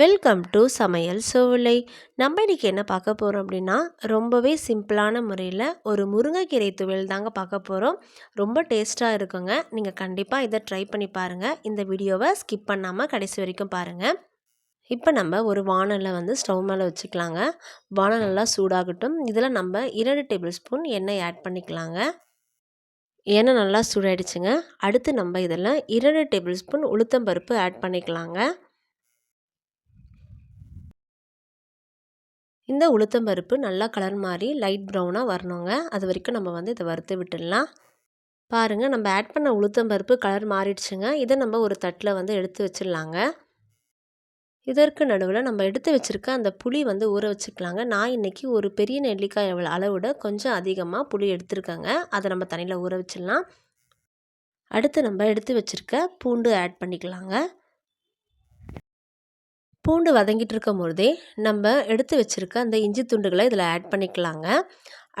Welcome to சமையல் சோலை. நம்ம இன்றைக்கி என்ன பார்க்க போகிறோம் அப்படின்னா ரொம்பவே சிம்பிளான முறையில் ஒரு முருங்கைக்கீரை துவையல் தாங்க பார்க்க போகிறோம் ரொம்ப டேஸ்ட்டாக இருக்குங்க. நீங்கள் கண்டிப்பாக இதை ட்ரை பண்ணி பாருங்கள் இந்த வீடியோவை ஸ்கிப் பண்ணாமல் கடைசி வரைக்கும் பாருங்கள் இப்போ நம்ம ஒரு வானலில் வந்து ஸ்டவ் மேலே வச்சுக்கலாங்க. வானல் நல்லா சூடாகட்டும். இதில் நம்ம இரண்டு டேபிள் ஸ்பூன் எண்ணெய் ஆட் பண்ணிக்கலாங்க. எண்ணெய் நல்லா சூடாயிடுச்சுங்க. அடுத்து நம்ம இதில் இரண்டு டேபிள் ஸ்பூன் உளுத்தம்பருப்பு ஆட் பண்ணிக்கலாங்க. இந்த உளுத்தம் பருப்பு நல்லா கலர் மாறி லைட் ப்ரௌனாக வரணுங்க. அது வரைக்கும் நம்ம வந்து இதை வறுத்து விட்டுடலாம். பாருங்கள் நம்ம ஆட் பண்ண உளுத்தம் பருப்பு கலர் மாறிடுச்சுங்க. இதை நம்ம ஒரு தட்டில் வந்து எடுத்து வச்சிடலாங்க. இதற்கு நடுவில் நம்ம எடுத்து வச்சுருக்க அந்த புளி வந்து ஊற வச்சுக்கலாங்க. நான் இன்றைக்கி ஒரு பெரிய நெல்லிக்காய் அளவோட கொஞ்சம் அதிகமாக புளி எடுத்துருக்கேங்க. அதை நம்ம தண்ணியில் ஊற வச்சிடலாம். அடுத்து நம்ம எடுத்து வச்சுருக்க பூண்டு ஆட் பண்ணிக்கலாங்க. பூண்டு வதங்கிட்டு இருக்கும் பொழுதே நம்ம எடுத்து வச்சுருக்க அந்த இஞ்சி துண்டுகளை இதில் ஆட் பண்ணிக்கலாங்க.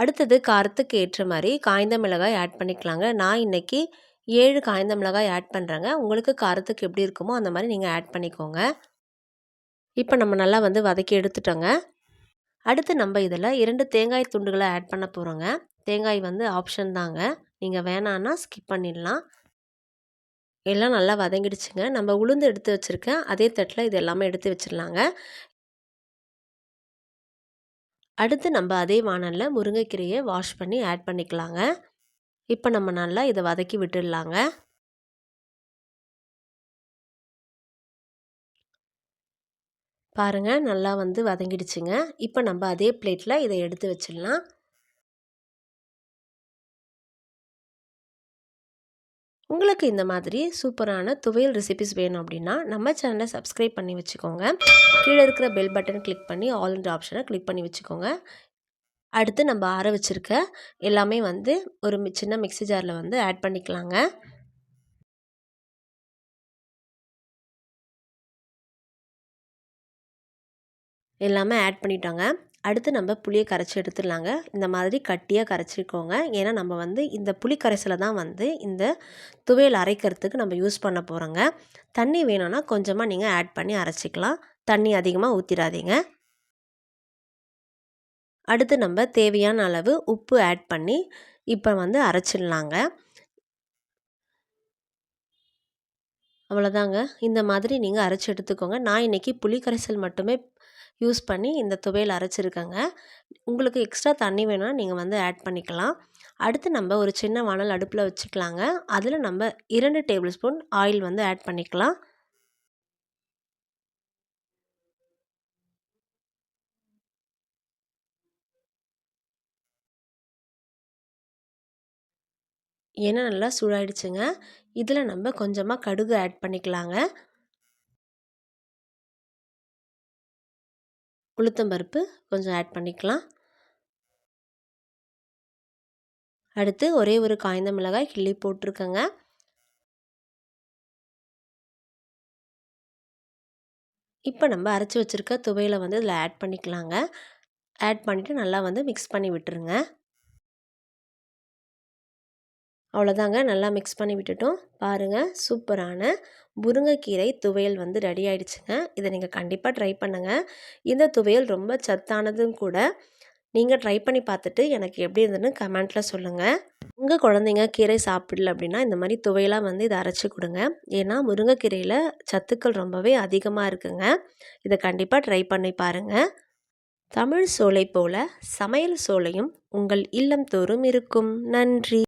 அடுத்தது காரத்துக்கு ஏற்ற மாதிரி காய்ந்த மிளகாய் ஆட் பண்ணிக்கலாங்க. நான் இன்றைக்கி ஏழு காய்ந்த மிளகாய் ஆட் பண்ணுறேங்க உங்களுக்கு காரத்துக்கு எப்படி இருக்குமோ அந்த மாதிரி நீங்கள் ஆட் பண்ணிக்கோங்க. இப்போ நம்ம நல்லா வந்து வதக்கி எடுத்துட்டோங்க. அடுத்து நம்ம இதில் இரண்டு தேங்காய் துண்டுகளை ஆட் பண்ண போகிறோங்க தேங்காய் வந்து ஆப்ஷன் தாங்க. நீங்கள் வேணான்னா ஸ்கிப் பண்ணிடலாம். எல்லாம் நல்லா வதங்கிடுச்சுங்க. நம்ம உளுந்து எடுத்து வச்சுருக்கேன் அதே தட்டில் இது எல்லாமே எடுத்து வச்சிடலாங்க அடுத்து நம்ம அதே வானலில் முருங்கைக்கீரையை வாஷ் பண்ணி ஆட் பண்ணிக்கலாங்க. இப்போ நம்ம நல்லா இதை வதக்கி விட்டுடலாங்க. பாருங்கள் நல்லா வந்து வதங்கிடுச்சுங்க. இப்போ நம்ம அதே பிளேட்டில் இதை எடுத்து வச்சிடலாம் உங்களுக்கு இந்த மாதிரி சூப்பரான துவையல் ரெசிபிஸ் வேணும் அப்படின்னா நம்ம சேனலை சப்ஸ்கிரைப் பண்ணி வச்சுக்கோங்க. கீழே இருக்கிற பெல் பட்டன் கிளிக் பண்ணி ஆல் இண்ட் ஆப்ஷனை கிளிக் பண்ணி வச்சுக்கோங்க. அடுத்து நம்ம ஆற வச்சுருக்க எல்லாமே வந்து ஒரு சின்ன மிக்சி ஜாரில் வந்து ஆட் பண்ணிக்கலாங்க. எல்லாமே ஆட் பண்ணிட்டாங்க. அடுத்து நம்ம புளியை கரைச்சி எடுத்துடலாங்க. இந்த மாதிரி கட்டியாக கரைச்சிக்கோங்க. ஏன்னா நம்ம வந்து இந்த புளி கரைசலை தான் வந்து இந்த துவையல் அரைக்கிறதுக்கு நம்ம யூஸ் பண்ண போகிறோங்க தண்ணி வேணும்னா கொஞ்சமாக நீங்கள் ஆட் பண்ணி அரைச்சிக்கலாம். தண்ணி அதிகமாக ஊற்றிடாதீங்க அடுத்து நம்ம தேவையான அளவு உப்பு ஆட் பண்ணி இப்போ வந்து அரைச்சிடலாங்க. அவ்வளோதாங்க இந்த மாதிரி நீங்கள் அரைச்சி எடுத்துக்கோங்க. நான் இன்றைக்கி புளி கரைசல் மட்டுமே யூஸ் பண்ணி இந்த துவையல் அரைச்சிருக்கேங்க. உங்களுக்கு எக்ஸ்ட்ரா தண்ணி வேணும்னா நீங்கள் வந்து ஆட் பண்ணிக்கலாம். அடுத்து நம்ம ஒரு சின்ன வானல் அடுப்பில் வச்சுக்கலாங்க. அதில் நம்ம இரண்டு டேபிள் ஸ்பூன் ஆயில் வந்து ஆட் பண்ணிக்கலாம். எண்ணெய் நல்லா சூடாயிடுச்சுங்க. இதில் நம்ம கொஞ்சமாக கடுகு ஆட் பண்ணிக்கலாங்க. உளுத்தம்பருப்பு கொஞ்சம் ஆட் பண்ணிக்கலாம். அடுத்து ஒரே ஒரு காய்ந்த மிளகாய் கிள்ளி போட்டிருக்கேங்க. இப்போ நம்ம அரைச்சி வச்சுருக்க துவையில் வந்து இதில் ஆட் பண்ணிக்கலாங்க. ஆட் பண்ணிவிட்டு நல்லா வந்து மிக்ஸ் பண்ணி விட்டுருங்க. அவ்வளோதாங்க நல்லா மிக்ஸ் பண்ணி விட்டுட்டோம். பாருங்கள் சூப்பரான முருங்கைக்கீரை துவையல் வந்து ரெடி ஆகிடுச்சுங்க இதை நீங்கள் கண்டிப்பாக ட்ரை பண்ணுங்கள் இந்த துவையல் ரொம்ப சத்தானதும் கூட நீங்கள் ட்ரை பண்ணி பார்த்துட்டு எனக்கு எப்படி இருந்ததுன்னு கமெண்ட்டில் சொல்லுங்கள் உங்கள் குழந்தைங்க கீரை சாப்பிடல அப்படின்னா இந்த மாதிரி துவையலாக வந்து இதை அரைச்சி கொடுங்க. ஏன்னா முருங்கைக்கீரையில் சத்துக்கள் ரொம்பவே அதிகமாக இருக்குங்க. இதை கண்டிப்பாக ட்ரை பண்ணி பாருங்கள் தமிழ் சோலை போல சமையல் சோலையும் உங்கள் இல்லம் தோறும் இருக்கும். நன்றி.